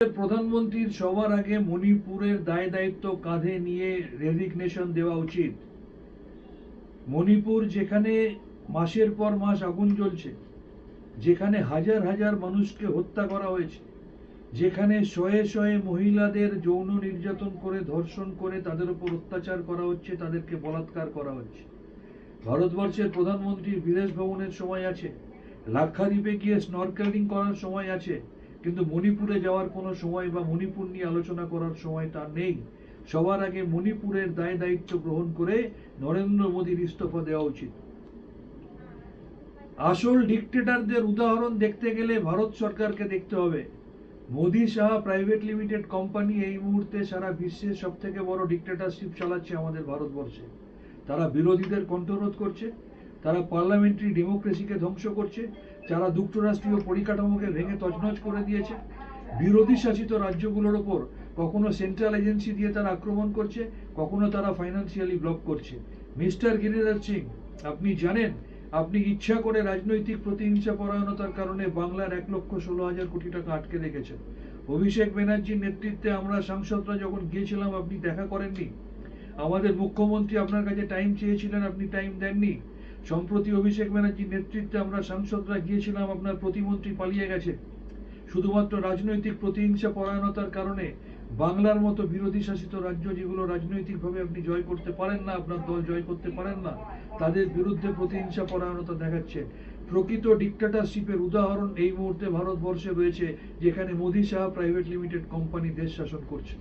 প্রধানমন্ত্রীর সবার আগে মণিপুরের দায় দায়িত্ব কাঁধে নিয়ে রেজিগনেশন দেওয়া উচিত। মণিপুর যেখানে মাসের পর মাস আগুন জ্বলছে, যেখানে হাজার হাজার মানুষকে হত্যা করা হয়েছে, যেখানে শয়ে শয়ে মহিলাদের যৌন নির্যাতন করে, ধর্ষণ করে তাদের উপর অত্যাচার করা হচ্ছে, তাদেরকে বলাৎকার করা হচ্ছে। ভারতবর্ষের প্রধানমন্ত্রীর বিদেশ ভ্রমণের সময় আছে, লাক্ষাদ্বীপে গিয়ে স্নরকেলিং করার সময় আছে কিন্তু মণিপুরে যাওয়ার কোনো সময় বা মণিপুর নিয়ে আলোচনা করার সময় তার নেই। সবার আগে মণিপুরের দায় দায়িত্ব গ্রহণ করে নরেন্দ্র মোদীর ইস্তফা দেওয়া উচিত। আসল ডিকটেটারদের উদাহরণ দেখতে গেলে ভারত সরকারকে দেখতে হবে। Modi Shah private limited company এই মুহূর্তে সারা বিশ্বের সব থেকে বড় ডিকটেটারশিপ চালাচ্ছে আমাদের ভারতবর্ষে। তারা বিরোধীদের কণ্ঠরোধ করছে। তারা পার্লামেন্টারি ডেমোক্রেসিকে ধ্বংস করছে, যারা যুক্তরাষ্ট্রীয় পরিকাঠামোকে ভেঙে তছনছ করে দিয়েছে। বিরোধী শাসিত রাজ্যগুলোর ওপর কখনো সেন্ট্রাল এজেন্সি দিয়ে তারা আক্রমণ করছে, কখনো তারা ফাইন্যান্সিয়ালি ব্লক করছে। মিস্টার গিরিরাজ সিং, আপনি জানেন, আপনি ইচ্ছা করে রাজনৈতিক প্রতিহিংসা পরায়ণতার কারণে বাংলার এক লক্ষ ষোলো হাজার কোটি টাকা আটকে রেখেছেন। অভিষেক ব্যানার্জির নেতৃত্বে আমরা সাংসদরা যখন গিয়েছিলাম, আপনি দেখা করেননি। আমাদের মুখ্যমন্ত্রী আপনার কাছে টাইম চেয়েছিলেন, আপনি টাইম দেননি। সম্প্রতি অভিষেক ব্যানার্জির নেতৃত্বে আমরা সাংসদরা গিয়েছিলাম, আপনার প্রতিমন্ত্রী পালিয়ে গেছে। শুধুমাত্র রাজনৈতিক প্রতিহিংসা, পরায়ণতার কারণে বাংলার মতো বিরোধী শাসিত রাজ্য যেগুলো রাজনৈতিকভাবে আপনি জয় করতে পারেন না, আপনার দল জয় করতে পারেন না, তাদের বিরুদ্ধে প্রতিহিংসা, পরায়ণতা দেখাচ্ছে। প্রকৃত ডিক্টেটারশিপের উদাহরণ এই মুহূর্তে ভারতবর্ষে রয়েছে, যেখানে Modi Shah private limited company দেশ শাসন করছে।